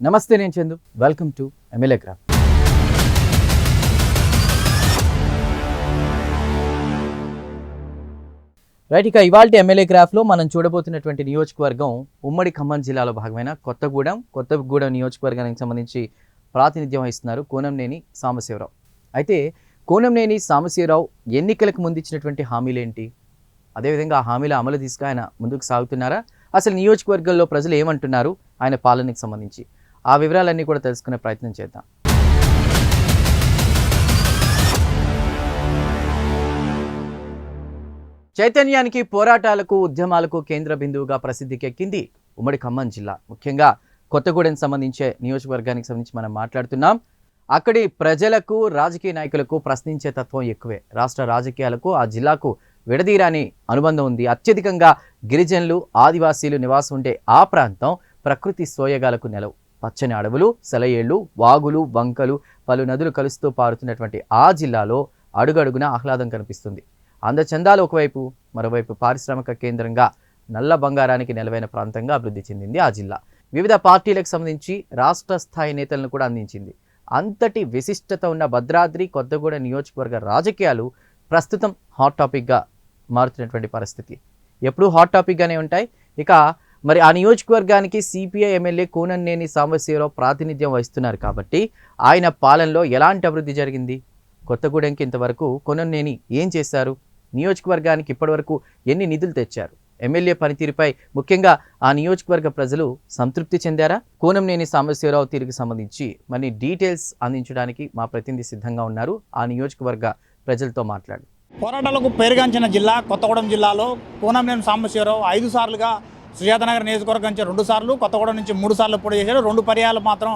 నమస్తే నేను Chandu. Welcome to MLA craft right ఇక ఇవాళ ఎమ్మెల్యే గ్రాఫ్లో మనం చూడబోతున్నటువంటి నియోజకవర్గం ఉమ్మడి ఖమ్మం జిల్లాలో భాగమైన కొత్తగూడెం. కొత్తగూడెం నియోజకవర్గానికి సంబంధించి ప్రాతినిధ్యం వహిస్తున్నారు కోనంనేని సాంబశివరావు. అయితే కోనంనేని సాంబశివరావు ఎన్నికలకు ముందు ఇచ్చినటువంటి హామీలు ఏంటి అదేవిధంగా ఆ హామీల అమలు తీసుకు ఆయన ముందుకు సాగుతున్నారా? అసలు నియోజకవర్గంలో ప్రజలు ఏమంటున్నారు? ఆయన పాలనకి సంబంధించి. ఆ వివరాలన్నీ కూడా తెలుసుకునే ప్రయత్నం చేద్దాం. చైతన్యానికి పోరాటాలకు ఉద్యమాలకు కేంద్ర బిందువుగా ప్రసిద్ధికెక్కింది ఉమ్మడి ఖమ్మం జిల్లా. ముఖ్యంగా కొత్తగూడెం సంబంధించే నియోజకవర్గానికి సంబంధించి మనం మాట్లాడుతున్నాం. అక్కడి ప్రజలకు రాజకీయ నాయకులకు ప్రశ్నించే తత్వం ఎక్కువే. రాష్ట్ర రాజకీయాలకు ఆ జిల్లాకు విడదీరాని అనుబంధం ఉంది. అత్యధికంగా గిరిజనులు ఆదివాసీలు నివాసం ఉండే ఆ ప్రాంతం ప్రకృతి సోయగాలకు నెలవు. పచ్చని అడవులు సెలయేళ్ళు వాగులు వంకలు పలు నదులు కలుస్తూ పారుతున్నటువంటి ఆ జిల్లాలో అడుగడుగున ఆహ్లాదం కనిపిస్తుంది. అందచందాలు ఒకవైపు మరోవైపు పారిశ్రామిక కేంద్రంగా నల్ల బంగారానికి నెలవైన ప్రాంతంగా అభివృద్ధి చెందింది ఆ జిల్లా. వివిధ పార్టీలకు సంబంధించి రాష్ట్ర స్థాయి నేతలను కూడా అందించింది. అంతటి విశిష్టత ఉన్న భద్రాద్రి కొత్తగూడ నియోజకవర్గ రాజకీయాలు ప్రస్తుతం హాట్ టాపిక్గా మారుతున్నటువంటి పరిస్థితి. ఎప్పుడూ హాట్ టాపిక్గానే ఉంటాయి. ఇక మరి ఆ నియోజకవర్గానికి సిపిఐ ఎమ్మెల్యే కూనన్నేని సాంబశివరావు ప్రాతినిధ్యం వహిస్తున్నారు కాబట్టి ఆయన పాలనలో ఎలాంటి అభివృద్ధి జరిగింది? కొత్తగూడెంకి ఇంతవరకు కొనన్నేని ఏం చేశారు? నియోజకవర్గానికి ఇప్పటివరకు ఎన్ని నిధులు తెచ్చారు? ఎమ్మెల్యే పనితీరుపై ముఖ్యంగా ఆ నియోజకవర్గ ప్రజలు సంతృప్తి చెందారా? కోనంనేని సాంబశివరావు తీరుకు సంబంధించి మరి డీటెయిల్స్ అందించడానికి మా ప్రతినిధి సిద్ధంగా ఉన్నారు. ఆ నియోజకవర్గ ప్రజలతో మాట్లాడు. పోరాటాలకు పేరుగాంచిన జిల్లా కొత్తగూడెం జిల్లాలో కోనంనేని సాంబశివరావు ఐదు సార్లుగా సుజాతనగర్ నియోజకవర్గం నుంచి రెండు సార్లు కొత్తగూడెం నుంచి మూడు సార్లు పోటీ చేశారు. రెండు పర్యాలు మాత్రం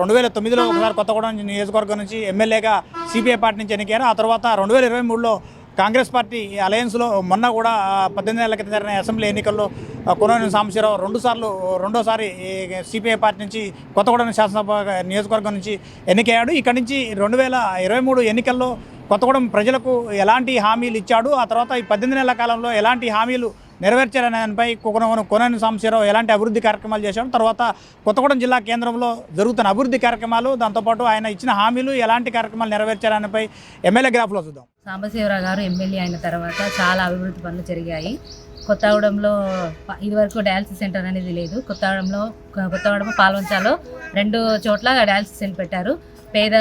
రెండు వేల తొమ్మిదిలో ఒకసారి కొత్తగూడెం నుంచి నియోజకవర్గం నుంచి ఎమ్మెల్యేగా సిపిఐ పార్టీ నుంచి ఎన్నికారు ఆ తర్వాత రెండు వేల ఇరవై మూడులో కాంగ్రెస్ పార్టీ అలయన్స్లో మొన్న కూడా పద్దెనిమిది నెలల క్రితం జరిగిన అసెంబ్లీ ఎన్నికల్లో ఆ, కొనవనేని సాంబశివరావు రెండు సార్లు రెండోసారి సిపిఐ పార్టీ నుంచి కొత్తగూడెం శాసనసభ నియోజకవర్గం నుంచి ఎన్నికయ్యాడు. ఇక్కడి నుంచి రెండు వేల ఇరవై మూడు ఎన్నికల్లో కొత్తగూడెం ప్రజలకు ఎలాంటి హామీలు ఇచ్చాడు? ఆ తర్వాత ఈ పద్దెనిమిది నెలల కాలంలో ఎలాంటి హామీలు నెరవేర్చారనే దానిపై కొన కొనని సాంబశివరావు ఎలాంటి అభివృద్ధి కార్యక్రమాలు చేశాడు తర్వాత కొత్తగూడెం జిల్లా కేంద్రంలో జరుగుతున్న అభివృద్ధి కార్యక్రమాలు దాంతోపాటు ఆయన ఇచ్చిన హామీలు ఎలాంటి కార్యక్రమాలు నెరవేర్చారనేపై ఎమ్మెల్యే గ్రాఫ్లో చూద్దాం. సాంబశివరావు గారు ఎమ్మెల్యే అయిన తర్వాత చాలా అభివృద్ధి పనులు జరిగాయి. కొత్తగూడెంలో ఇదివరకు డయాలసిస్ సెంటర్ అనేది లేదు. కొత్తగూడెంలో కొత్తగూడెం పాల్వంచాలో రెండు చోట్ల డయాలసిస్ సెంటర్ పెట్టారు. పేద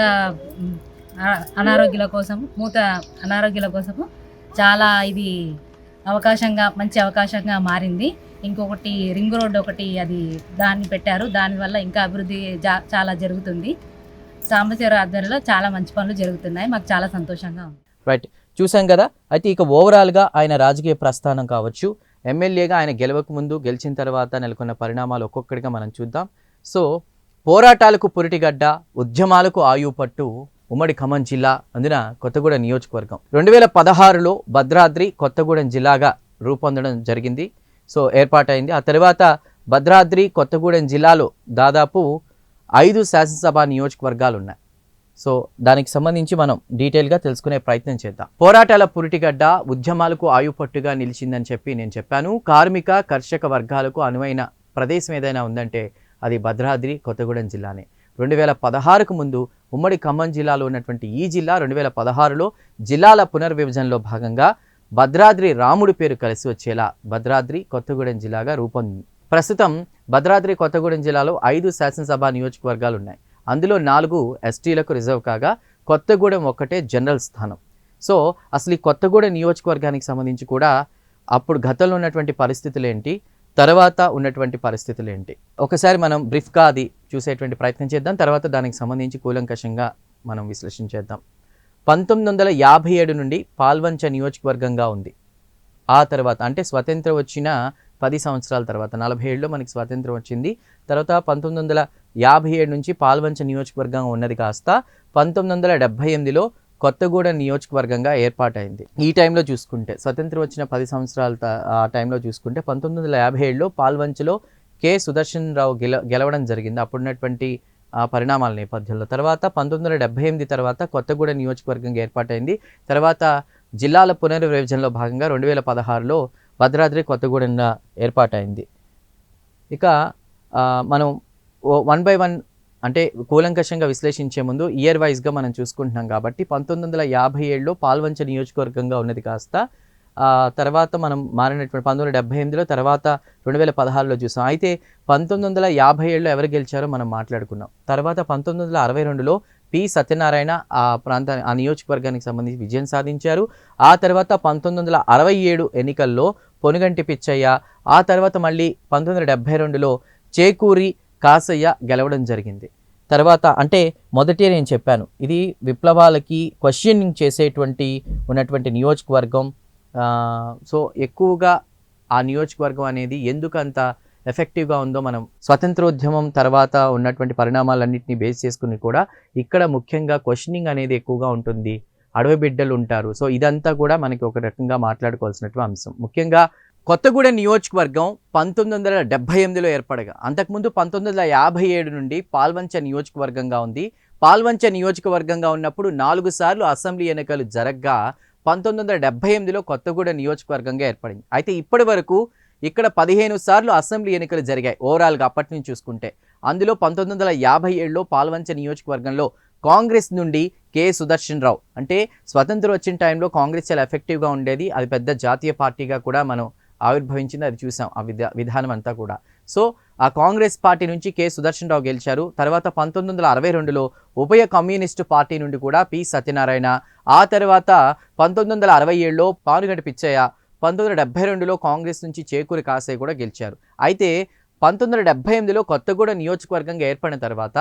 అనారోగ్యుల కోసం మూత అనారోగ్యుల కోసము చాలా ఇది అవకాశంగా మంచి అవకాశంగా మారింది. ఇంకొకటి రింగ్ రోడ్ ఒకటి అది దాన్ని పెట్టారు. దానివల్ల ఇంకా అభివృద్ధి జా- చాలా జరుగుతుంది. సాంబశివరావు ఆధ్వర్యంలో చాలా మంచి పనులు జరుగుతున్నాయి. మాకు చాలా సంతోషంగా ఉంది. రైట్ చూసాం కదా? అయితే ఇక ఓవరాల్గా ఆయన రాజకీయ ప్రస్థానం కావచ్చు ఎమ్మెల్యేగా ఆయన గెలవక ముందు గెలిచిన తర్వాత నెలకొన్న పరిణామాలు ఒక్కొక్కటిగా మనం చూద్దాం. సో పోరాటాలకు పురిటిగడ్డ ఉద్యమాలకు ఆయువు పట్టు ఉమ్మడి ఖమ్మం జిల్లా అందున కొత్తగూడెం నియోజకవర్గం. రెండు వేల పదహారులో భద్రాద్రి కొత్తగూడెం జిల్లాగా రూపొందడం జరిగింది. సో ఏర్పాటైంది. ఆ తర్వాత భద్రాద్రి కొత్తగూడెం జిల్లాలో దాదాపు ఐదు శాసనసభ నియోజకవర్గాలు ఉన్నాయి సో దానికి సంబంధించి మనం డీటెయిల్గా తెలుసుకునే ప్రయత్నం చేద్దాం. పోరాటాల పురిటిగడ్డ ఉద్యమాలకు ఆయుపట్టుగా నిలిచిందని చెప్పి నేను చెప్పాను. కార్మిక కర్షక వర్గాలకు అనువైన ప్రదేశం ఏదైనా ఉందంటే అది భద్రాద్రి కొత్తగూడెం జిల్లానే. రెండు వేల పదహారుకు ముందు ఉమ్మడి ఖమ్మం జిల్లాలో ఉన్నటువంటి ఈ జిల్లా రెండు వేల పదహారులో జిల్లాల పునర్విభజనలో భాగంగా భద్రాద్రి రాముడి పేరు కలిసి వచ్చేలా భద్రాద్రి కొత్తగూడెం జిల్లాగా రూపొందింది ప్రస్తుతం భద్రాద్రి కొత్తగూడెం జిల్లాలో ఐదు శాసనసభ నియోజకవర్గాలు ఉన్నాయి అందులో నాలుగు ఎస్టీలకు రిజర్వ్ కాగా కొత్తగూడెం ఒక్కటే జనరల్ స్థానం. సో అసలు ఈ కొత్తగూడెం నియోజకవర్గానికి సంబంధించి కూడా అప్పుడు గతంలో ఉన్నటువంటి పరిస్థితులు ఏంటి తర్వాత ఉన్నటువంటి పరిస్థితులు ఏంటి ఒకసారి మనం బ్రీఫ్గా అది చూసేటువంటి ప్రయత్నం చేద్దాం. తర్వాత దానికి సంబంధించి కూలంకషంగా మనం విశ్లేషణ చేద్దాం. పంతొమ్మిది వందల యాభై ఏడు నుండి పాల్వంచ నియోజకవర్గంగా ఉంది. ఆ తర్వాత అంటే స్వతంత్రం వచ్చిన పది సంవత్సరాల తర్వాత నలభై ఏడులో మనకి స్వాతంత్రం వచ్చింది. తర్వాత పంతొమ్మిది వందల యాభై ఏడు నుంచి పాల్వంచ నియోజకవర్గంగా ఉన్నది కాస్త పంతొమ్మిది వందల డెబ్భై ఎనిమిదిలో కొత్తగూడెం నియోజకవర్గంగా ఏర్పాటైంది. ఈ టైంలో చూసుకుంటే స్వతంత్రం వచ్చిన పది సంవత్సరాల ఆ టైంలో చూసుకుంటే పంతొమ్మిది వందల యాభై ఏడులో పాల్వంచలో కె. సుదర్శన్ రావు గెల గెలవడం జరిగింది. అప్పుడున్నటువంటి పరిణామాల నేపథ్యంలో. తర్వాత పంతొమ్మిది వందల డెబ్బై ఎనిమిది తర్వాత కొత్తగూడెం నియోజకవర్గంగా ఏర్పాటైంది. తర్వాత జిల్లాల పునర్విభజనలో భాగంగా రెండు వేల పదహారులో భద్రాద్రి కొత్తగూడెంగా ఏర్పాటైంది. ఇక మనం వన్ బై వన్ అంటే కూలంకషంగా విశ్లేషించే ముందు ఇయర్ వైజ్గా మనం చూసుకుంటున్నాం కాబట్టి పంతొమ్మిది వందల యాభై ఏడులో పాల్వంచ నియోజకవర్గంగా ఉన్నది కాస్త తర్వాత మనం మారినటువంటి పంతొమ్మిది వందల డెబ్బై ఎనిమిదిలో తర్వాత రెండు వేల పదహారులో చూసాం. అయితే పంతొమ్మిది వందల యాభై ఏడులో ఎవరు గెలిచారో మనం మాట్లాడుకున్నాం. తర్వాత పంతొమ్మిది వందల అరవై రెండులో పి సత్యనారాయణ ఆ ప్రాంతాన్ని ఆ నియోజకవర్గానికి సంబంధించి విజయం సాధించారు. ఆ తర్వాత పంతొమ్మిది వందల అరవై ఏడు ఎన్నికల్లో పొనుగంటి పిచ్చయ్య ఆ తర్వాత మళ్ళీ పంతొమ్మిది వందల డెబ్బై రెండులో చేకూరి కాసయ్య గెలవడం జరిగింది. తర్వాత అంటే మొదటే నేను చెప్పాను. ఇది విప్లవాలకి క్వశ్చనింగ్ చేసేటువంటి ఉన్నటువంటి నియోజకవర్గం సో ఎక్కువగా ఆ నియోజకవర్గం అనేది ఎందుకు అంత ఎఫెక్టివ్గా ఉందో మనం స్వతంత్రోద్యమం తర్వాత ఉన్నటువంటి పరిణామాలన్నింటినీ బేస్ చేసుకుని కూడా ఇక్కడ ముఖ్యంగా క్వశ్చనింగ్ అనేది ఎక్కువగా ఉంటుంది. అడవి బిడ్డలు ఉంటారు. సో ఇదంతా కూడా మనకి ఒక రకంగా మాట్లాడుకోవాల్సినటువంటి అంశం. ముఖ్యంగా కొత్తగూడెం నియోజకవర్గం పంతొమ్మిది వందల డెబ్బై ఎనిమిదిలో ఏర్పడగా అంతకుముందు పంతొమ్మిది వందల యాభై ఏడు నుండి పాల్వంచ నియోజకవర్గంగా ఉంది. పాల్వంచ నియోజకవర్గంగా ఉన్నప్పుడు నాలుగు సార్లు అసెంబ్లీ ఎన్నికలు జరగ్గా పంతొమ్మిది వందల డెబ్బై ఎనిమిదిలో కొత్తగూడెం నియోజకవర్గంగా ఏర్పడింది. అయితే ఇప్పటి వరకు ఇక్కడ పదిహేను సార్లు అసెంబ్లీ ఎన్నికలు జరిగాయి ఓవరాల్గా అప్పటి నుంచి చూసుకుంటే. అందులో పంతొమ్మిది వందల యాభై ఏడులో పాల్వంచ నియోజకవర్గంలో కాంగ్రెస్ నుండి కె. సుదర్శన్ రావు. అంటే స్వతంత్రం వచ్చిన టైంలో కాంగ్రెస్ చాలా ఎఫెక్టివ్గా ఉండేది అది పెద్ద జాతీయ పార్టీగా కూడా మనం ఆవిర్భవించింది అది చూసాం ఆ విధా విధానం అంతా కూడా. సో ఆ కాంగ్రెస్ పార్టీ నుంచి కె సుదర్శన్ రావు గెలిచారు. తర్వాత పంతొమ్మిది వందల అరవై రెండులో ఉభయ కమ్యూనిస్టు పార్టీ నుండి కూడా పి సత్యనారాయణ ఆ తర్వాత పంతొమ్మిది వందల అరవై ఏడులో పానుగంటి పిచ్చయ్య పంతొమ్మిది వందల డెబ్బై రెండులో కాంగ్రెస్ నుంచి చేకూరి కాసయ్య కూడా గెలిచారు. అయితే పంతొమ్మిది వందల డెబ్బై ఎనిమిదిలో కొత్తగూడ నియోజకవర్గంగా ఏర్పడిన తర్వాత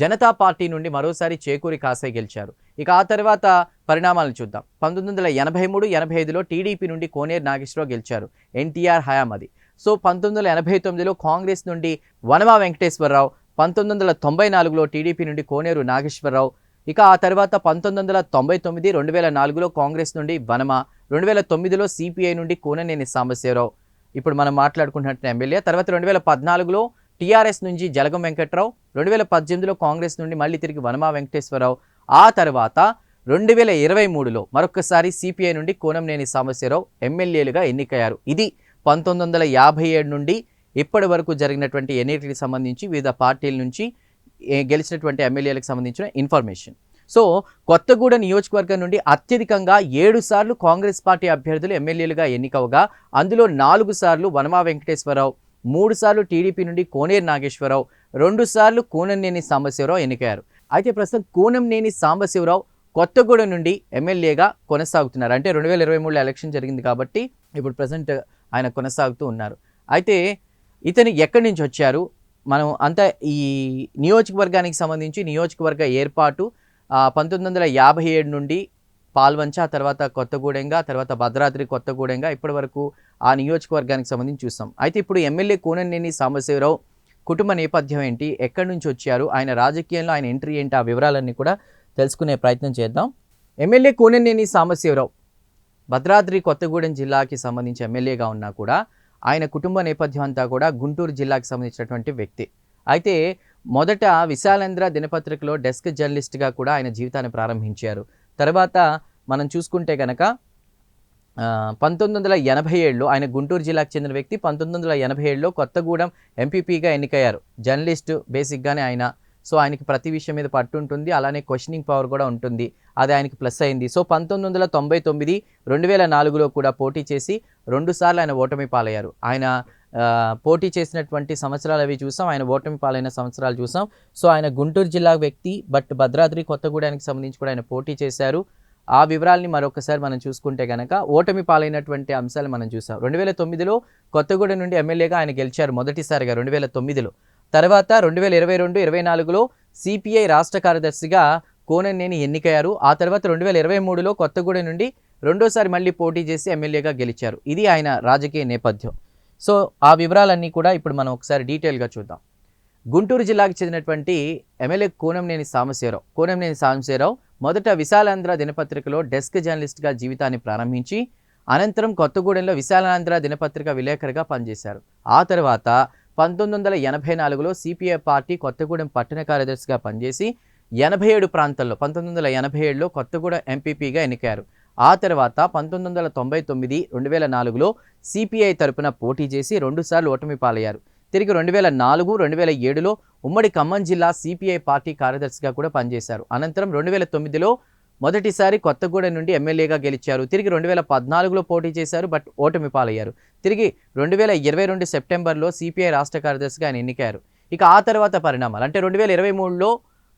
జనతా పార్టీ నుండి మరోసారి చేకూరి కాసే గెలిచారు. ఇక ఆ తర్వాత పరిణామాలను చూద్దాం. పంతొమ్మిది వందల ఎనభై మూడు ఎనభై ఐదులో టీడీపీ నుండి కోనేరు నాగేశ్వరరావు గెలిచారు. ఎన్టీఆర్ హయాం అది సో పంతొమ్మిది వందల ఎనభై తొమ్మిదిలో కాంగ్రెస్ నుండి వనమా వెంకటేశ్వరరావు పంతొమ్మిది వందల తొంభై నాలుగులో టీడీపీ నుండి కోనేరు నాగేశ్వరరావు ఇక ఆ తర్వాత పంతొమ్మిది వందల తొంభై తొమ్మిది రెండు వేల నాలుగులో కాంగ్రెస్ నుండి వనమ రెండు వేల తొమ్మిదిలో సిపిఐ నుండి కోననేని సాంబశివరావు. ఇప్పుడు మనం మాట్లాడుకుంటున్న ఎమ్మెల్యే తర్వాత రెండు వేల పద్నాలుగులో టీఆర్ఎస్ నుంచి జలగం వెంకట్రావు రెండు వేల పద్దెనిమిదిలో కాంగ్రెస్ నుండి మళ్ళీ తిరిగి వనమా వెంకటేశ్వరరావు ఆ తర్వాత రెండు వేల ఇరవై మూడులో మరొకసారి సిపిఐ నుండి కోనంనేని సాంబశివరావు ఎమ్మెల్యేలుగా ఎన్నికయ్యారు. ఇది పంతొమ్మిది వందల యాభై ఏడు నుండి ఇప్పటి వరకు జరిగినటువంటి ఎన్నికలకు సంబంధించి వివిధ పార్టీల నుంచి గెలిచినటువంటి ఎమ్మెల్యేలకు సంబంధించిన ఇన్ఫర్మేషన్. సో కొత్తగూడ నియోజకవర్గం నుండి అత్యధికంగా ఏడు సార్లు కాంగ్రెస్ పార్టీ అభ్యర్థులు ఎమ్మెల్యేలుగా ఎన్నికవగా అందులో నాలుగు సార్లు వనమా వెంకటేశ్వరరావు మూడు సార్లు టీడీపీ నుండి కోనేరు నాగేశ్వరరావు రెండు సార్లు కూనంనేని సాంబశివరావు ఎన్నికయ్యారు. అయితే ప్రస్తుతం కూనంనేని సాంబశివరావు కొత్తగూడ నుండి ఎమ్మెల్యేగా కొనసాగుతున్నారు. అంటే రెండు వేల ఇరవై మూడులో ఎలక్షన్ జరిగింది కాబట్టి ఇప్పుడు ప్రజెంట్ ఆయన కొనసాగుతూ ఉన్నారు. అయితే ఇతను ఎక్కడి నుంచి వచ్చారు? మనం అంతా ఈ నియోజకవర్గానికి సంబంధించి నియోజకవర్గ ఏర్పాటు పంతొమ్మిది వందల యాభై ఏడు నుండి పాల్వంచ తర్వాత కొత్తగూడెంగా తర్వాత భద్రాద్రి కొత్తగూడెంగా ఇప్పటి వరకు ఆ నియోజకవర్గానికి సంబంధించి చూస్తాం. అయితే ఇప్పుడు ఎమ్మెల్యే కూననేని సాంబశివరావు కుటుంబ నేపథ్యం ఏంటి? ఎక్కడి నుంచి వచ్చారు? ఆయన రాజకీయంలో ఆయన ఎంట్రీ ఏంటి? ఆ వివరాలన్నీ కూడా తెలుసుకునే ప్రయత్నం చేద్దాం. ఎమ్మెల్యే కూననేని సాంబశివరావు భద్రాద్రి కొత్తగూడెం జిల్లాకి సంబంధించి ఎమ్మెల్యేగా ఉన్నా కూడా ఆయన కుటుంబ నేపథ్యం అంతా కూడా గుంటూరు జిల్లాకి సంబంధించినటువంటి వ్యక్తి. అయితే మొదట విశాలేంద్ర దినపత్రికలో డెస్క్ జర్నలిస్ట్గా కూడా ఆయన జీవితాన్ని ప్రారంభించారు. తర్వాత మనం చూసుకుంటే కనుక పంతొమ్మిది వందల ఎనభై ఏడులో ఆయన గుంటూరు జిల్లాకు చెందిన వ్యక్తి పంతొమ్మిది వందల ఎనభై ఏడులో కొత్తగూడెం ఎంపీపీగా ఎన్నికయ్యారు. జర్నలిస్ట్ బేసిక్గానే ఆయన సో ఆయనకి ప్రతి విషయం మీద పట్టు ఉంటుంది అలానే క్వశ్చనింగ్ పవర్ కూడా ఉంటుంది. అది ఆయనకి ప్లస్ అయింది. సో పంతొమ్మిది వందల తొంభై తొమ్మిది రెండు వేల నాలుగులో కూడా పోటీ చేసి రెండుసార్లు ఆయన ఓటమి పాలయ్యారు. ఆయన పోటీ చేసినటువంటి సంవత్సరాలు అవి చూసాం ఆయన ఓటమి పాలైన సంవత్సరాలు చూసాం. సో ఆయన గుంటూరు జిల్లా వ్యక్తి బట్ భద్రాద్రి కొత్తగూడెనికి సంబంధించి కూడా ఆయన పోటీ చేశారు. ఆ వివరాల్ని మరొకసారి మనం చూసుకుంటే కనుక ఓటమి పాలైనటువంటి అంశాలు మనం చూసాం. రెండు వేల తొమ్మిదిలో కొత్తగూడెం నుండి ఎమ్మెల్యేగా ఆయన గెలిచారు మొదటిసారిగా రెండు వేల తొమ్మిదిలో. తర్వాత రెండు వేల ఇరవై రెండు ఇరవై నాలుగులో సిపిఐ రాష్ట్ర కార్యదర్శిగా కోననేని ఎన్నికయ్యారు. ఆ తర్వాత రెండు వేల ఇరవై మూడులో కొత్తగూడెం నుండి రెండోసారి మళ్ళీ పోటీ చేసి ఎమ్మెల్యేగా గెలిచారు. ఇది ఆయన రాజకీయ నేపథ్యం. సో ఆ వివరాలన్నీ కూడా ఇప్పుడు మనం ఒకసారి డీటెయిల్గా చూద్దాం. గుంటూరు జిల్లాకు చెందినటువంటి ఎమ్మెల్యే కోనంనేని సాంబశివరావు. కోనంనేని సాంబశివరావు మొదట విశాలాంధ్ర దినపత్రికలో డెస్క్ జర్నలిస్ట్గా జీవితాన్ని ప్రారంభించి అనంతరం కొత్తగూడెంలో విశాలాంధ్ర దినపత్రిక విలేకరిగా పనిచేశారు. ఆ తర్వాత పంతొమ్మిది వందల ఎనభై నాలుగులో సిపిఐ పార్టీ కొత్తగూడెం పట్టణ కార్యదర్శిగా పనిచేసి ఎనభై ఏడు ప్రాంతాల్లో పంతొమ్మిది వందల ఎనభై ఏడులో కొత్తగూడెం ఎంపీపీగా ఎన్నికారు ఆ తర్వాత పంతొమ్మిది వందల తొంభై తొమ్మిది రెండు వేల నాలుగులో సిపిఐ తరపున పోటీ చేసి రెండుసార్లు ఓటమి పాలయ్యారు. తిరిగి రెండు వేల నాలుగు రెండు వేల ఏడులో ఉమ్మడి ఖమ్మం జిల్లా సిపిఐ పార్టీ కార్యదర్శిగా కూడా పనిచేశారు. అనంతరం రెండు వేల తొమ్మిదిలో మొదటిసారి కొత్తగూడెం నుండి ఎమ్మెల్యేగా గెలిచారు. తిరిగి రెండు వేల పద్నాలుగులో పోటీ చేశారు బట్ ఓటమి పాలయ్యారు. తిరిగి రెండు వేల ఇరవై రెండు సెప్టెంబర్లో సిపిఐ రాష్ట్ర కార్యదర్శిగా ఆయన ఎన్నికారు ఇక ఆ తర్వాత పరిణామాలు. అంటే రెండు వేల ఇరవై మూడులో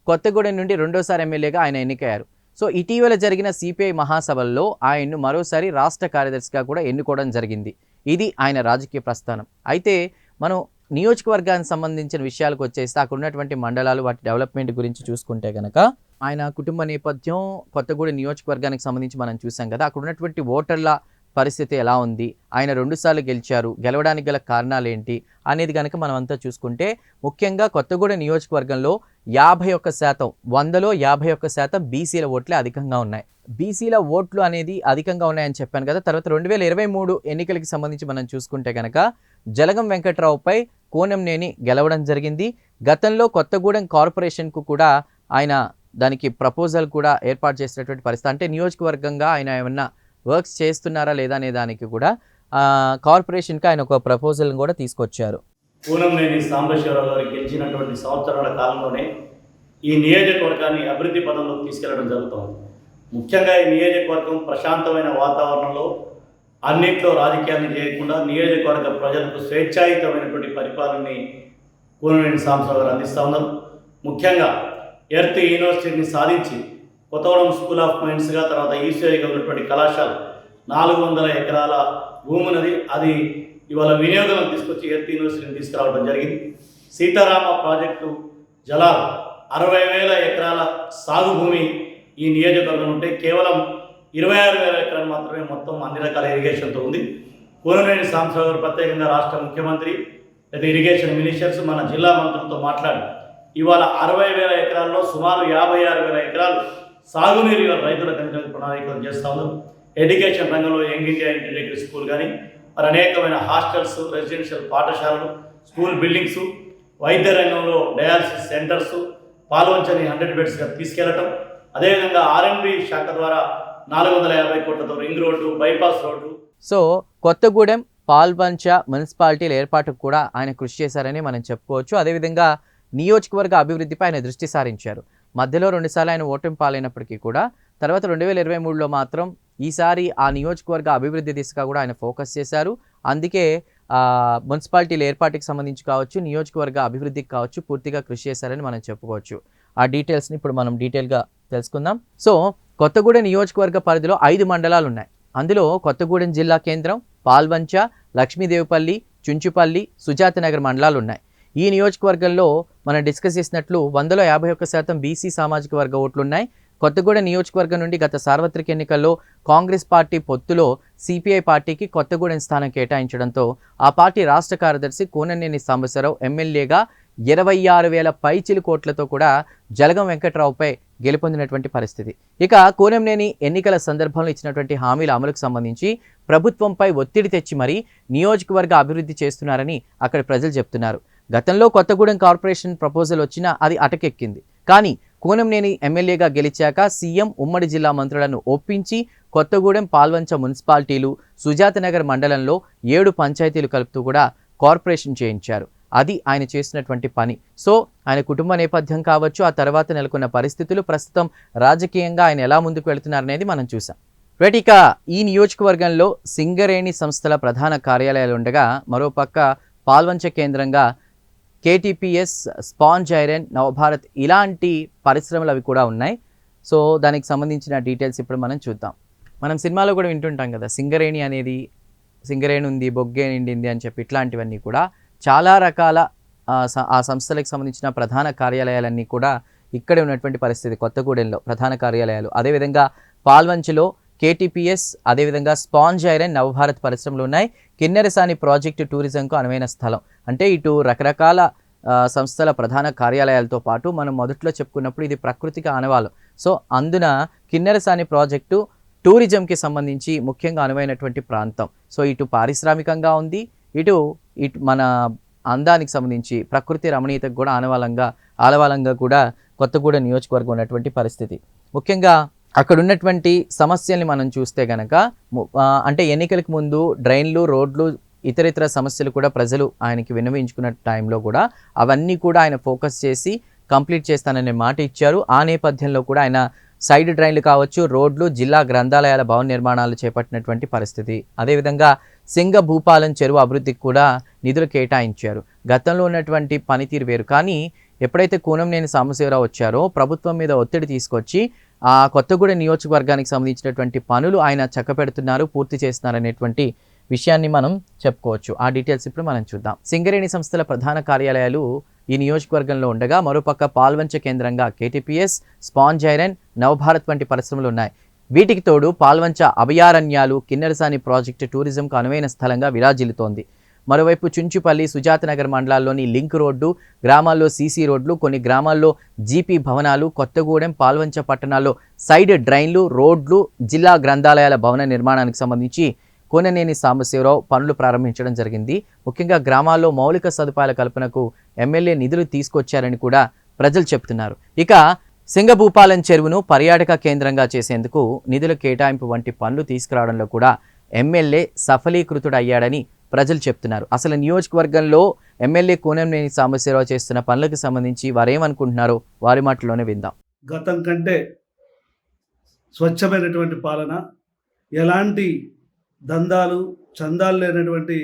కొత్తగూడెం నుండి రెండోసారి ఎమ్మెల్యేగా ఆయన ఎన్నికయ్యారు. సో ఇటీవల జరిగిన సిపిఐ మహాసభల్లో ఆయన్ను మరోసారి రాష్ట్ర కార్యదర్శిగా కూడా ఎన్నుకోవడం జరిగింది. ఇది ఆయన రాజకీయ ప్రస్థానం. అయితే మనం నియోజకవర్గానికి సంబంధించిన విషయాలకు వచ్చేస్తే అక్కడ ఉన్నటువంటి మండలాలు వాటి డెవలప్మెంట్ గురించి చూసుకుంటే కనుక ఆయన కుటుంబ నేపథ్యం కొత్తగూడెం నియోజకవర్గానికి సంబంధించి మనం చూసాం కదా అక్కడ ఉన్నటువంటి ఓటర్ల పరిస్థితి ఎలా ఉంది? ఆయన రెండుసార్లు గెలిచారు గెలవడానికి గల కారణాలు ఏంటి? అనేది కనుక మనం అంతా చూసుకుంటే ముఖ్యంగా కొత్తగూడెం నియోజకవర్గంలో యాభై ఒక్క శాతం వందలో యాభై ఒక్క శాతం బీసీల ఓట్లే అధికంగా ఉన్నాయి. బీసీల ఓట్లు అనేది అధికంగా ఉన్నాయని చెప్పాను కదా తర్వాత రెండు వేల ఇరవై మూడు ఎన్నికలకి సంబంధించి మనం చూసుకుంటే కనుక జలగం వెంకట్రావుపై కోనంనేని గెలవడం జరిగింది. గతంలో కొత్తగూడెం కార్పొరేషన్కు కూడా ఆయన దానికి ప్రపోజల్ కూడా ఏర్పాటు చేసినటువంటి పరిస్థితి. అంటే నియోజకవర్గంగా ఆయన ఏమన్నా వర్క్స్ చేస్తున్నారా లేదా అనే దానికి కూడా కార్పొరేషన్కి ఆయన ఒక ప్రపోజల్ని కూడా తీసుకొచ్చారు. పూనంనేని సాంబశివరావు గారు గెలిచినటువంటి సంవత్సరాల కాలంలోనే ఈ నియోజకవర్గాన్ని అభివృద్ధి పదంలోకి తీసుకెళ్ళడం జరుగుతుంది. ముఖ్యంగా ఈ నియోజకవర్గం ప్రశాంతమైన వాతావరణంలో అన్నింటిలో రాజకీయాన్ని చేయకుండా నియోజకవర్గ ప్రజలకు స్వేచ్ఛాయుతమైనటువంటి పరిపాలనని కూనవేణి సాంబశివరావు గారు అందిస్తూ ఉన్నారు. ముఖ్యంగా ఎర్త్ యూనివర్సిటీని సాధించి కొత్తగూడెం స్కూల్ ఆఫ్ మైన్స్గా తర్వాత ఈశ్వరిగా ఉన్నటువంటి కళాశాల నాలుగు వందల ఎకరాల భూమి అది ఇవాళ వినియోగం తీసుకొచ్చి ఎర్త్ యూనివర్సిటీని తీసుకురావడం జరిగింది. సీతారామ ప్రాజెక్టు జలాలు అరవై వేల ఎకరాల సాగు భూమి ఈ నియోజకవర్గం ఉంటే కేవలం ఇరవై ఆరు వేల ఎకరాలు మాత్రమే మొత్తం అన్ని రకాల ఇరిగేషన్తో ఉంది. కోనరేని సాంబశివ గారు ప్రత్యేకంగా రాష్ట్ర ముఖ్యమంత్రి లేదా ఇరిగేషన్ మినిస్టర్స్ మన జిల్లా మంత్రులతో మాట్లాడి ఇవాళ అరవై వేల ఎకరాల్లో సుమారు యాభై ఆరు వేల ఎకరాలు సాగునీరు ఇవాళ రైతులకు ప్రణాళికలు చేస్తా ఉన్నారు. ఎడ్యుకేషన్ రంగంలో యంగ్ ఇండియా ఇంటిగ్రేటెడ్ స్కూల్ కానీ మరి అనేకమైన హాస్టల్స్ రెసిడెన్షియల్ పాఠశాలలు స్కూల్ బిల్డింగ్స్ వైద్య రంగంలో డయాలసిస్ సెంటర్స్ పాల్వంచని హండ్రెడ్ బెడ్స్గా తీసుకెళ్ళటం అదేవిధంగా ఆర్ఎండ్బి శాఖ ద్వారా నాలుగు వందల యాభై కోట్లతో ring road bypass road. So Kothagudem Palpancha మున్సిపాలిటీల ఏర్పాటుకు కూడా ఆయన కృషి చేశారని మనం చెప్పుకోవచ్చు. అదేవిధంగా నియోజకవర్గ అభివృద్ధిపై ఆయన దృష్టి సారించారు. మధ్యలో రెండుసార్లు ఆయన ఓటమి పాలైనప్పటికీ కూడా తర్వాత రెండు వేల ఇరవై మూడులో మాత్రం ఈసారి ఆ నియోజకవర్గ అభివృద్ధి దిశగా కూడా ఆయన ఫోకస్ చేశారు. అందుకే మున్సిపాలిటీల ఏర్పాటుకి సంబంధించి కావచ్చు నియోజకవర్గ అభివృద్ధికి కావచ్చు పూర్తిగా కృషి చేశారని మనం చెప్పుకోవచ్చు. ఆ డీటెయిల్స్ని ఇప్పుడు మనం డీటెయిల్గా తెలుసుకుందాం. సో కొత్తగూడెం నియోజకవర్గ పరిధిలో ఐదు మండలాలు ఉన్నాయి అందులో కొత్తగూడెం జిల్లా కేంద్రం పాల్వంచ లక్ష్మీదేవిపల్లి చుంచుపల్లి సుజాతనగర్ మండలాలు ఉన్నాయి ఈ నియోజకవర్గంలో మనం డిస్కస్ చేసినట్లు వందలో యాభై ఒక్క శాతం బీసీ సామాజిక వర్గ ఓట్లు ఉన్నాయి కొత్తగూడెం నియోజకవర్గం నుండి గత సార్వత్రిక ఎన్నికల్లో కాంగ్రెస్ పార్టీ పొత్తులో సిపిఐ పార్టీకి కొత్తగూడెం స్థానం కేటాయించడంతో ఆ పార్టీ రాష్ట్ర కార్యదర్శి కోననేని సాంబశివరావు ఎమ్మెల్యేగా ఇరవై ఆరు వేల పైచిలు కోట్లతో కూడా జలగం వెంకట్రావుపై గెలుపొందినటువంటి పరిస్థితి. ఇక కోనంనేని ఎన్నికల సందర్భంలో ఇచ్చినటువంటి హామీల అమలుకు సంబంధించి ప్రభుత్వంపై ఒత్తిడి తెచ్చి మరీ నియోజకవర్గ అభివృద్ధి చేస్తున్నారని అక్కడ ప్రజలు చెప్తున్నారు. గతంలో కొత్తగూడెం కార్పొరేషన్ ప్రపోజల్ వచ్చినా అది అటకెక్కింది. కానీ కూనంనేని ఎమ్మెల్యేగా గెలిచాక సీఎం ఉమ్మడి జిల్లా మంత్రులను ఒప్పించి కొత్తగూడెం పాల్వంచ మున్సిపాలిటీలు సుజాతనగర్ మండలంలో ఏడు పంచాయతీలు కలుపుతూ కూడా కార్పొరేషన్ చేయించారు. అది ఆయన చేసినటువంటి పని. సో ఆయన కుటుంబ నేపథ్యం కావచ్చు ఆ తర్వాత నెలకొన్న పరిస్థితులు ప్రస్తుతం రాజకీయంగా ఆయన ఎలా ముందుకు వెళుతున్నారనేది మనం చూసాం. రైట్ ఈ నియోజకవర్గంలో సింగరేణి సంస్థల ప్రధాన కార్యాలయాలు ఉండగా మరోపక్క పాల్వంచ కేంద్రంగా కేటీపీఎస్ స్పాంజ్ ఐరన్ నవభారత్ ఇలాంటి పరిశ్రమలు అవి కూడా ఉన్నాయి. సో దానికి సంబంధించిన డీటెయిల్స్ ఇప్పుడు మనం చూద్దాం. మనం సినిమాలో కూడా వింటుంటాం కదా సింగరేణి అనేది సింగరేణి ఉంది బొగ్గే నిండింది అని చెప్పి ఇట్లాంటివన్నీ కూడా. చాలా రకాల ఆ, సంస్థలకు సంబంధించిన ప్రధాన కార్యాలయాలన్నీ కూడా ఇక్కడే ఉన్నటువంటి పరిస్థితి. కొత్తగూడెంలో ప్రధాన కార్యాలయాలు. అదేవిధంగా పాల్వంచిలో కేటీపీఎస్ అదేవిధంగా స్పాంజ్ ఐరన్ నవభారత్ పరిశ్రమలు ఉన్నాయి. కిన్నెరసాని ప్రాజెక్టు టూరిజంకు అనువైన స్థలం. అంటే ఇటు రకరకాల సంస్థల ప్రధాన కార్యాలయాలతో పాటు మనం మొదట్లో చెప్పుకున్నప్పుడు ఇది ప్రకృతికి ఆనవాలం. సో అందున కిన్నెరసాని ప్రాజెక్టు టూరిజంకి సంబంధించి ముఖ్యంగా అనువైనటువంటి ప్రాంతం. సో ఇటు పారిశ్రామికంగా ఉంది. ఇటు ఇటు మన అందానికి సంబంధించి ప్రకృతి రమణీయతకు కూడా ఆనవాలంగా ఆలవాలంగా కూడా కొత్తగూడెం నియోజకవర్గం ఉన్నటువంటి పరిస్థితి. ముఖ్యంగా అక్కడ ఉన్నటువంటి సమస్యల్ని మనం చూస్తే గనక అంటే ఎన్నికలకు ముందు డ్రైన్లు రోడ్లు ఇతర ఇతర సమస్యలు కూడా ప్రజలు ఆయనకి విన్నవించుకున్న టైంలో కూడా అవన్నీ కూడా ఆయన ఫోకస్ చేసి కంప్లీట్ చేస్తాననే మాట ఇచ్చారు. ఆ నేపథ్యంలో కూడా ఆయన సైడ్ డ్రైన్లు కావచ్చు రోడ్లు జిల్లా గ్రంథాలయాల భవన నిర్మాణాలు చేపట్టినటువంటి పరిస్థితి. అదేవిధంగా సింగ భూపాలెం చెరువు అభివృద్ధికి కూడా నిధులు కేటాయించారు. గతంలో ఉన్నటువంటి పనితీరు వేరు. కానీ ఎప్పుడైతే కూనంనేని సాంబశివరావు వచ్చారో ప్రభుత్వం మీద ఒత్తిడి తీసుకొచ్చి ఆ కొత్తగూడెం నియోజకవర్గానికి సంబంధించినటువంటి పనులు ఆయన చక్కపెడుతున్నారు పూర్తి చేస్తున్నారు అనేటువంటి విషయాన్ని మనం చెప్పుకోవచ్చు. ఆ డీటెయిల్స్ ఇప్పుడు మనం చూద్దాం. సింగరేణి సంస్థల ప్రధాన కార్యాలయాలు ఈ నియోజకవర్గంలో ఉండగా మరోపక్క పాల్వంచ కేంద్రంగా కేటీపీఎస్ స్పాంజ్ ఐరన్ నవభారత్ వంటి పరిశ్రమలు ఉన్నాయి. వీటికి తోడు పాల్వంచ అభయారణ్యాలు కిన్నెరసాని ప్రాజెక్టు టూరిజంకు అనువైన స్థలంగా విరాజిల్లుతోంది. మరోవైపు చుంచుపల్లి సుజాతనగర్ మండలాల్లోని లింక్ రోడ్డు గ్రామాల్లో సీసీ రోడ్లు కొన్ని గ్రామాల్లో జీపీ భవనాలు కొత్తగూడెం పాల్వంచ పట్టణాల్లో సైడ్ డ్రైన్లు రోడ్లు జిల్లా గ్రంథాలయాల భవన నిర్మాణానికి సంబంధించి కోననేని సాంబశివరావు పనులు ప్రారంభించడం జరిగింది. ముఖ్యంగా గ్రామాల్లో మౌలిక సదుపాయాల కల్పనకు ఎమ్మెల్యే నిధులు తీసుకొచ్చారని కూడా ప్రజలు చెప్తున్నారు. ఇక సింగభూపాలెం చెరువును పర్యాటక కేంద్రంగా చేసేందుకు నిధుల కేటాయింపు వంటి పనులు తీసుకురావడంలో కూడా ఎమ్మెల్యే సఫలీకృతుడయ్యాడని ప్రజలు చెప్తున్నారు. అసలు నియోజకవర్గంలో ఎమ్మెల్యే కోనంనేని సాంబశివరావు చేస్తున్న పనులకు సంబంధించి వారేమనుకుంటున్నారో వారి మాటల్లోనే విందాం. గతం కంటే స్వచ్ఛమైనటువంటి పాలన ఎలాంటి దందాలు చందాలు లేనటువంటి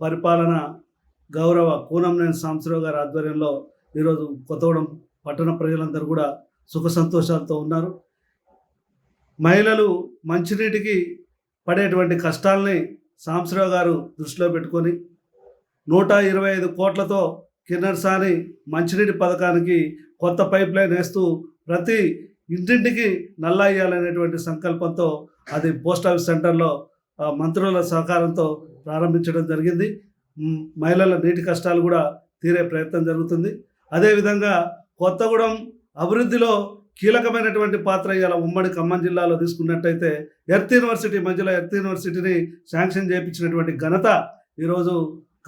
పరిపాలన గౌరవ కూనంనేని సాంబశివరావు గారి ఆధ్వర్యంలో ఈరోజు కొత్తగూడెం పట్టణ ప్రజలందరూ కూడా సుఖ సంతోషాలతో ఉన్నారు. మహిళలు మంచినీటికి పడేటువంటి కష్టాలని సాంబశివరావు గారు దృష్టిలో పెట్టుకొని నూట ఇరవై ఐదు కోట్లతో కిన్నర్సాని మంచినీటి పథకానికి కొత్త పైప్ లైన్ వేస్తూ ప్రతి ఇంటింటికి నల్లాయ్యాలనేటువంటి సంకల్పంతో అది పోస్ట్ ఆఫీస్ సెంటర్లో మంత్రుల సహకారంతో ప్రారంభించడం జరిగింది. మహిళల నీటి కష్టాలు కూడా తీరే ప్రయత్నం జరుగుతుంది. అదేవిధంగా కొత్తగూడెం అభివృద్ధిలో కీలకమైనటువంటి పాత్ర ఇవాళ ఉమ్మడి ఖమ్మం జిల్లాలో తీసుకున్నట్టయితే ఎర్త్ యూనివర్సిటీ మధ్యలో ఎర్త్ యూనివర్సిటీని శాంక్షన్ చేయించినటువంటి ఘనత ఈరోజు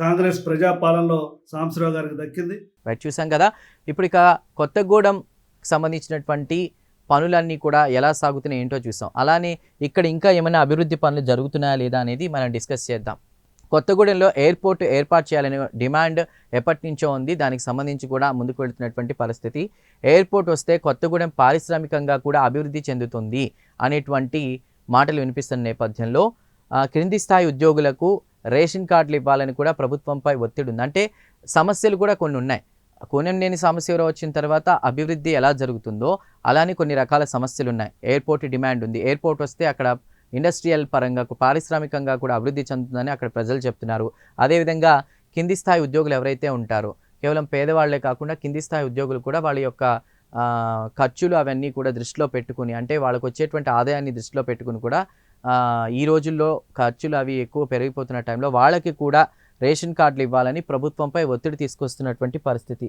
కాంగ్రెస్ ప్రజాపాలనలో సాంబశివరావు గారికి దక్కింది. రైట్ చూసాం కదా. ఇప్పుడు ఇక కొత్తగూడెం సంబంధించినటువంటి పనులన్నీ కూడా ఎలా సాగుతున్నాయి ఏంటో చూసాం. అలానే ఇక్కడ ఇంకా ఏమైనా అభివృద్ధి పనులు జరుగుతున్నాయా లేదా అనేది మనం డిస్కస్ చేద్దాం. కొత్తగూడెంలో ఎయిర్పోర్ట్ ఏర్పాటు చేయాలనే డిమాండ్ ఎప్పటి నుంచో ఉంది. దానికి సంబంధించి కూడా ముందుకు వెళుతున్నటువంటి పరిస్థితి. ఎయిర్పోర్ట్ వస్తే కొత్తగూడెం పారిశ్రామికంగా కూడా అభివృద్ధి చెందుతుంది అనేటువంటి మాటలు వినిపిస్తున్న నేపథ్యంలో క్రింది స్థాయి ఉద్యోగులకు రేషన్ కార్డులు ఇవ్వాలని కూడా ప్రభుత్వంపై ఒత్తిడి ఉంది. అంటే సమస్యలు కూడా కొన్ని ఉన్నాయి. కోనంనేని సాంబశివరావు వచ్చిన తర్వాత అభివృద్ధి ఎలా జరుగుతుందో అలానే కొన్ని రకాల సమస్యలు ఉన్నాయి. ఎయిర్పోర్ట్ డిమాండ్ ఉంది. ఎయిర్పోర్ట్ వస్తే అక్కడ ఇండస్ట్రియల్ పరంగా పారిశ్రామికంగా కూడా అభివృద్ధి చెందుతుందని అక్కడ ప్రజలు చెప్తున్నారు. అదేవిధంగా కింది స్థాయి ఉద్యోగులు ఎవరైతే ఉంటారో కేవలం పేదవాళ్ళే కాకుండా కింది స్థాయి ఉద్యోగులు కూడా వాళ్ళ యొక్క ఖర్చులు అవన్నీ కూడా దృష్టిలో పెట్టుకుని అంటే వాళ్ళకు వచ్చేటువంటి ఆదాయాన్ని దృష్టిలో పెట్టుకుని కూడా ఈ రోజుల్లో ఖర్చులు అవి ఎక్కువ పెరిగిపోతున్న టైంలో వాళ్ళకి కూడా రేషన్ కార్డులు ఇవ్వాలని ప్రభుత్వంపై ఒత్తిడి తీసుకొస్తున్నటువంటి పరిస్థితి.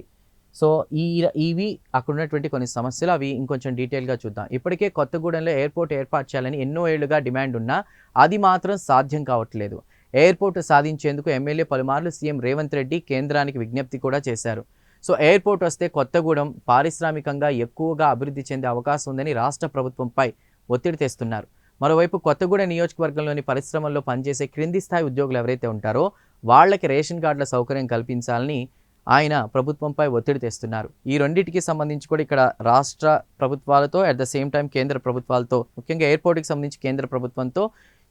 సో ఈ ఇవి అక్కడ ఉన్నటువంటి కొన్ని సమస్యలు అవి ఇంకొంచెం డీటెయిల్గా చూద్దాం. ఇప్పటికే కొత్తగూడెంలో ఎయిర్పోర్ట్ ఏర్పాటు చేయాలని ఎన్నో ఏళ్ళుగా డిమాండ్ ఉన్నా అది మాత్రం సాధ్యం కావట్లేదు. ఎయిర్పోర్ట్ సాధించేందుకు ఎమ్మెల్యే పలుమార్లు సీఎం రేవంత్ రెడ్డి కేంద్రానికి విజ్ఞప్తి కూడా చేశారు. సో ఎయిర్పోర్ట్ వస్తే కొత్తగూడెం పారిశ్రామికంగా ఎక్కువగా అభివృద్ధి చెందే అవకాశం ఉందని రాష్ట్ర ప్రభుత్వంపై ఒత్తిడి తెస్తున్నారు. మరోవైపు కొత్తగూడెం నియోజకవర్గంలోని పరిశ్రమల్లో పనిచేసే క్రింది స్థాయి ఉద్యోగులు ఎవరైతే ఉంటారో వాళ్ళకి రేషన్ కార్డుల సౌకర్యం కల్పించాలని ఆయన ప్రభుత్వంపై ఒత్తిడి తెస్తున్నారు. ఈ రెండింటికి సంబంధించి కూడా ఇక్కడ రాష్ట్ర ప్రభుత్వాలతో అట్ ద సేమ్ టైం కేంద్ర ప్రభుత్వాలతో ముఖ్యంగా ఎయిర్పోర్ట్కి సంబంధించి కేంద్ర ప్రభుత్వంతో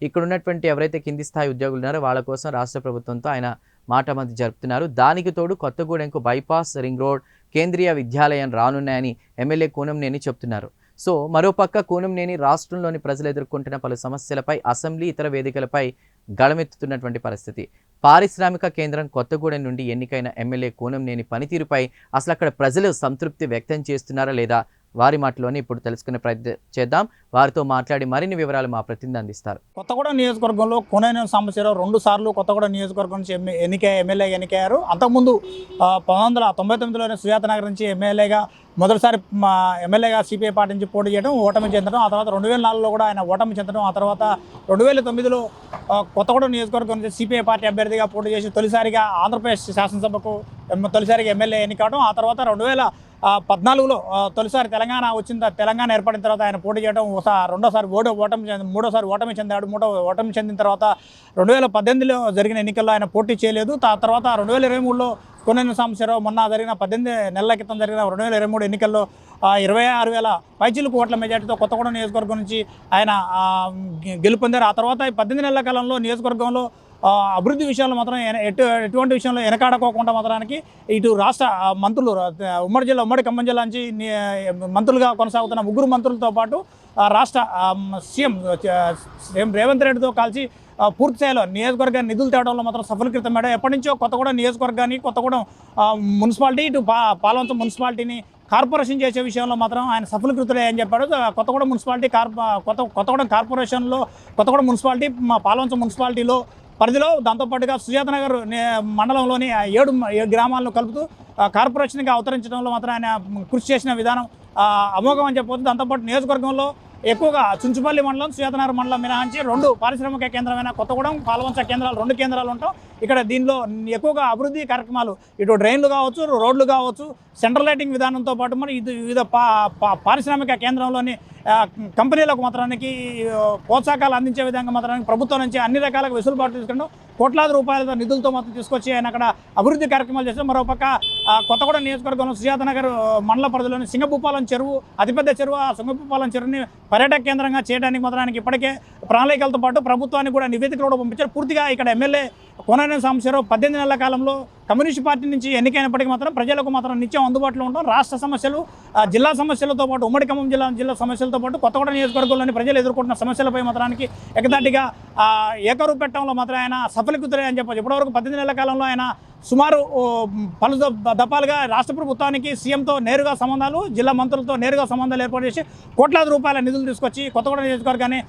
ఇక్కడ ఉన్నటువంటి ఎవరైతే కింది స్థాయి ఉద్యోగులు ఉన్నారో వాళ్ళ కోసం రాష్ట్ర ప్రభుత్వంతో ఆయన మాట మధ్య జరుపుతున్నారు. దానికి తోడు కొత్తగూడెంకు బైపాస్ రింగ్ రోడ్ కేంద్రీయ విద్యాలయం రానున్నాయని ఎమ్మెల్యే కూనంనేని చెప్తున్నారు. సో మరోపక్క కూనంనేని రాష్ట్రంలోని ప్రజలు ఎదుర్కొంటున్న పలు సమస్యలపై అసెంబ్లీ ఇతర వేదికలపై గళమెత్తుతున్నటువంటి పరిస్థితి. పారిశ్రామిక కేంద్రం కొత్తగూడెం నుండి ఎన్నికైన ఎమ్మెల్యే కోనంనేని పనితీరుపై అసలు అక్కడ ప్రజలు సంతృప్తి వ్యక్తం చేస్తున్నారా లేదా వారి మాటలోనే ఇప్పుడు తెలుసుకునే ప్రయత్నం చేద్దాం. వారితో మాట్లాడి మరిన్ని వివరాలు మా ప్రతినిధి అందిస్తారు. కొత్తగూడ నియోజకవర్గంలో కొనైన సంవత్సరం రెండు సార్లు కొత్తగూడ నియోజకవర్గం నుంచి ఎమ్మె ఎన్నిక ఎమ్మెల్యే ఎన్నికయ్యారు. అంతకుముందు పంతొమ్మిది వందల తొంభై తొమ్మిదిలోనే సుజాత నగర్ నుంచి ఎమ్మెల్యేగా మొదటిసారి మా ఎమ్మెల్యేగా సిపిఐ పార్టీ నుంచి పోటీ చేయడం ఓటమి చెందడం ఆ తర్వాత రెండు వేల నాలుగులో కూడా ఆయన ఓటమి చెందడం ఆ తర్వాత రెండు వేల తొమ్మిదిలో ఆ, కొత్తగూడెం నియోజకవర్గం నుంచి సిపిఐ పార్టీ అభ్యర్థిగా పోటీ చేసి తొలిసారిగా ఆంధ్రప్రదేశ్ శాసనసభకు ఎమ్- తొలిసారిగా ఎమ్మెల్యే ఎన్నికవడం ఆ తర్వాత రెండు వేల పద్నాలుగులో తొలిసారి తెలంగాణ వచ్చిన తర్వాత తెలంగాణ ఏర్పడిన తర్వాత ఆయన పోటీ చేయడం ఒకసారి రెండోసారి ఓడి ఓటమి చెంది మూడోసారి ఓటమి చెందాడు మూడో ఓటమి చెందిన తర్వాత రెండు వేల పద్దెనిమిదిలో జరిగిన ఎన్నికల్లో ఆయన పోటీ చేయలేదు. ఆ తర్వాత రెండు వేల ఇరవై మూడులో కొనెన్న సాంబశివరావు మొన్న జరిగిన పద్దెనిమిది నెలల క్రితం జరిగిన రెండు వేల ఇరవై మూడు ఎన్నికల్లో ఇరవై ఆరు వేల పైచిలకు ఓట్ల మెజార్టీతో కొత్తగూడెం నియోజకవర్గం నుంచి ఆయన గెలుపొందారు. ఆ తర్వాత పద్దెనిమిది నెలల కాలంలో నియోజకవర్గంలో అభివృద్ధి విషయంలో మాత్రం ఎన- ఎటు ఎటువంటి విషయంలో వెనకాడకోకుండా మాత్రానికి ఇటు రాష్ట్ర మంత్రులు ఉమ్మడి జిల్లా ఉమ్మడి ఖమ్మం జిల్లా నుంచి మంత్రులుగా కొనసాగుతున్న ముగ్గురు మంత్రులతో పాటు రాష్ట్ర సీఎం సీఎం రేవంత్ రెడ్డితో కలిసి పూర్తి స్థాయిలో నియోజకవర్గ నిధులు తేవడంలో మాత్రం సఫలీకృతం మేడం. ఎప్పటి నుంచో కొత్తగూడెం నియోజకవర్గాన్ని కొత్తగూడెం మున్సిపాలిటీ ఇటు పా పాలవంచ మున్సిపాలిటీని కార్పొరేషన్ చేసే విషయంలో మాత్రం ఆయన సఫలీకృతులే అని చెప్పాడు. కొత్తగూడెం మున్సిపాలిటీ కార్ప కొత్త కొత్తగూడెం కార్పొరేషన్లో కొత్తగూడెం మున్సిపాలిటీ మా పాలవంచ మున్సిపాలిటీలో పరిధిలో దాంతోపాటుగా సుజాత నగర్ మండలంలోని ఏడు ఏడు గ్రామాలను కలుపుతూ కార్పొరేషన్గా అవతరించడంలో మాత్రం ఆయన కృషి చేసిన విధానం అమోఘం అని చెప్పవచ్చు. దాంతోపాటు నియోజకవర్గంలో ఎక్కువగా చుంచుపల్లి మండలం సుజాతనగర్ మండలం మినహాయించి రెండు పారిశ్రామిక కేంద్రమైన కొత్తగూడెం పాలవంచ కేంద్రాలు రెండు కేంద్రాలు ఉంటాం. ఇక్కడ దీనిలో ఎక్కువగా అభివృద్ధి కార్యక్రమాలు ఇటు డ్రైన్లు కావచ్చు రోడ్లు కావచ్చు సెంట్రల్ లైటింగ్ విధానంతో పాటు మరి ఇది వివిధ పారిశ్రామిక కేంద్రంలోని కంపెనీలకు మాత్రానికి ప్రోత్సాహకాలు అందించే విధంగా మాత్రానికి ప్రభుత్వం నుంచి అన్ని రకాల వెసులుబాటు తీసుకుంటూ కోట్లాది రూపాయల నిధులతో మాత్రం తీసుకొచ్చి ఆయన అక్కడ అభివృద్ధి కార్యక్రమాలు చేశారు. మరోపక్క కొత్తగూడ నియోజకవర్గంలో సుజాత నగర్ మండల పరిధిలోని సింగభూపాలెం చెరువు అతిపెద్ద చెరువు ఆ సింగభూపాలెం చెరువుని పర్యాటక కేంద్రంగా చేయడానికి మాత్రానికి ఇప్పటికే ప్రణాళికలతో పాటు ప్రభుత్వానికి కూడా నివేదికలు కూడా పంపించారు. పూర్తిగా ఇక్కడ ఎమ్మెల్యే కోననేని సాంబశివరావు పద్దెనిమిది నెలల కాలంలో కమ్యూనిస్ట్ పార్టీ నుంచి ఎన్నికైనప్పటికీ మాత్రం ప్రజలకు మాత్రం నిత్యం అందుబాటులో ఉండడం రాష్ట్ర సమస్యలు జిల్లా సమస్యలతో పాటు ఉమ్మడి ఖమ్మం జిల్లా జిల్లా సమస్యలతో పాటు కొత్తగూడ నియోజకవర్గంలోని ప్రజలు ఎదుర్కొంటున్న సమస్యలపై మాత్రానికి ఎకదాటిగా ఆ, పెట్టడంలో మాత్రం ఆయన సఫలీకృతులే అని చెప్పచ్చు. ఇప్పటివరకు పద్దెనిమిది నెలల కాలంలో ఆయన సుమారు పలు దఫాలుగా రాష్ట్ర ప్రభుత్వానికి సీఎంతో నేరుగా సంబంధాలు జిల్లా మంత్రులతో నేరుగా సంబంధాలు ఏర్పాటు చేసి కోట్లాది రూపాయల నిధులు తీసుకొచ్చి కొత్తగూడ నియోజకవర్గాన్ని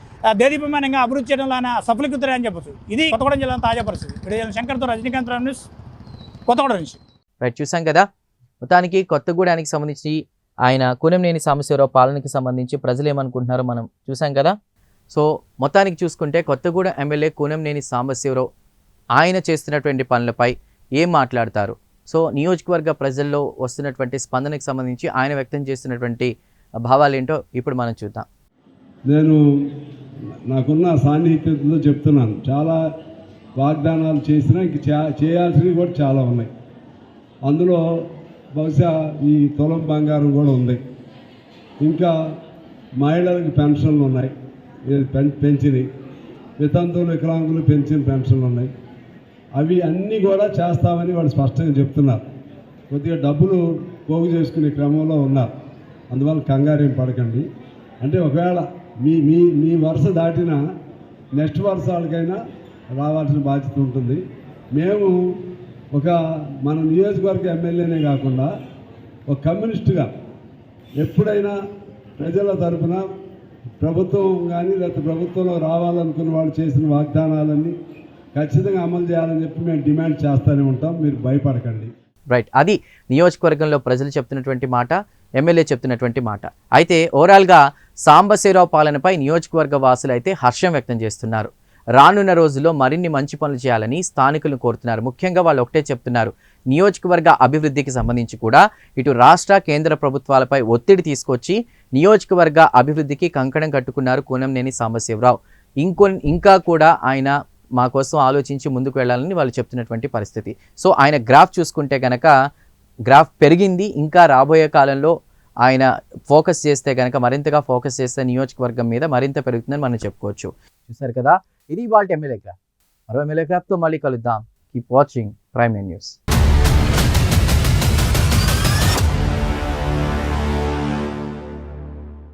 దేదీపమానంగా అభివృద్ధి చేయడంలో ఆయన సఫలీకృతులే అని చెప్పచ్చు. ఇది కొత్తగూడెం జిల్లా తాజా పరిస్థితి. శంకర్తో రజనీకాంత్ న్యూస్. కొత్తగూడెం నుంచి. రైట్ చూసాం కదా. మొత్తానికి కొత్తగూడానికి సంబంధించి ఆయన కూనంనేని సాంబశివరావు పాలనకి సంబంధించి ప్రజలు ఏమనుకుంటున్నారో మనం చూసాం కదా. సో మొత్తానికి చూసుకుంటే కొత్తగూడెం ఎమ్మెల్యే కూనంనేని సాంబశివరావు ఆయన చేస్తున్నటువంటి పనులపై ఏం మాట్లాడతారు? సో నియోజకవర్గ ప్రజల్లో వస్తున్నటువంటి స్పందనకి సంబంధించి ఆయన వ్యక్తం చేస్తున్నటువంటి భావాలు ఏంటో ఇప్పుడు మనం చూద్దాం. నేను నాకున్న సాన్నిహిత్యంతో చెప్తున్నాను. చాలా వాగ్దానాలు చేసినా ఇంక చేయాల్సినవి కూడా చాలా ఉన్నాయి. అందులో బహుశా ఈ తులం బంగారం కూడా ఉంది. ఇంకా మహిళలకు పెన్షన్లు ఉన్నాయి. పెంచినవి. వితంతువులు వికలాంగులు పెంచిన పెన్షన్లు ఉన్నాయి. అవి అన్నీ కూడా చేస్తామని వాళ్ళు స్పష్టంగా చెప్తున్నారు. కొద్దిగా డబ్బులు పోగు చేసుకునే క్రమంలో ఉన్నారు. అందువల్ల కంగారేం పడకండి. అంటే ఒకవేళ మీ మీ మీ వరుస దాటిన నెక్స్ట్ వరుస వాళ్ళకైనా రావాల్సిన బాధ్యత ఉంటుంది. మేము ఒక మన నియోజకవర్గ ఎమ్మెల్యేనే కాకుండా ఒక కమ్యూనిస్టుగా ఎప్పుడైనా ప్రజల తరఫున ప్రభుత్వం కానీ లేకపోతే ప్రభుత్వంలో రావాలనుకున్న వాళ్ళు చేసిన వాగ్దానాలన్నీ ఖచ్చితంగా అమలు చేయాలని చెప్పి మేము డిమాండ్ చేస్తూనే ఉంటాం. మీరు భయపడకండి. రైట్. అది నియోజకవర్గంలో ప్రజలు చెప్తున్నటువంటి మాట ఎమ్మెల్యే చెప్తున్నటువంటి మాట. అయితే ఓవరాల్గా సాంబశివరావు పాలనపై నియోజకవర్గ వాసులు అయితే హర్షం వ్యక్తం చేస్తున్నారు. రానున్న రోజుల్లో మరిన్ని మంచి పనులు చేయాలని స్థానికులను కోరుతున్నారు. ముఖ్యంగా వాళ్ళు ఒకటే చెప్తున్నారు. నియోజకవర్గ అభివృద్ధికి సంబంధించి కూడా ఇటు రాష్ట్ర కేంద్ర ప్రభుత్వాలపై ఒత్తిడి తీసుకొచ్చి నియోజకవర్గ అభివృద్ధికి కంకణం కట్టుకున్నారు కూనంనేని సాంబశివరావు. ఇంకో ఇంకా కూడా ఆయన మా కోసం ఆలోచించి ముందుకు వెళ్ళాలని వాళ్ళు చెప్తున్నటువంటి పరిస్థితి. సో ఆయన గ్రాఫ్ చూసుకుంటే కనుక గ్రాఫ్ పెరిగింది. ఇంకా రాబోయే కాలంలో ఆయన ఫోకస్ చేస్తే కనుక మరింతగా ఫోకస్ చేస్తే నియోజకవర్గం మీద మరింత పెరుగుతుందని మనం చెప్పుకోవచ్చు. చూసారు కదా? ఇది వాళ్ళ ఎమ్మెల్యే గ్రాఫ్ మరో ఎమ్మెల్యే గ్రాఫ్తో మళ్ళీ కలుద్దాం కీప్ వాచింగ్ ప్రైమ్ న్యూస్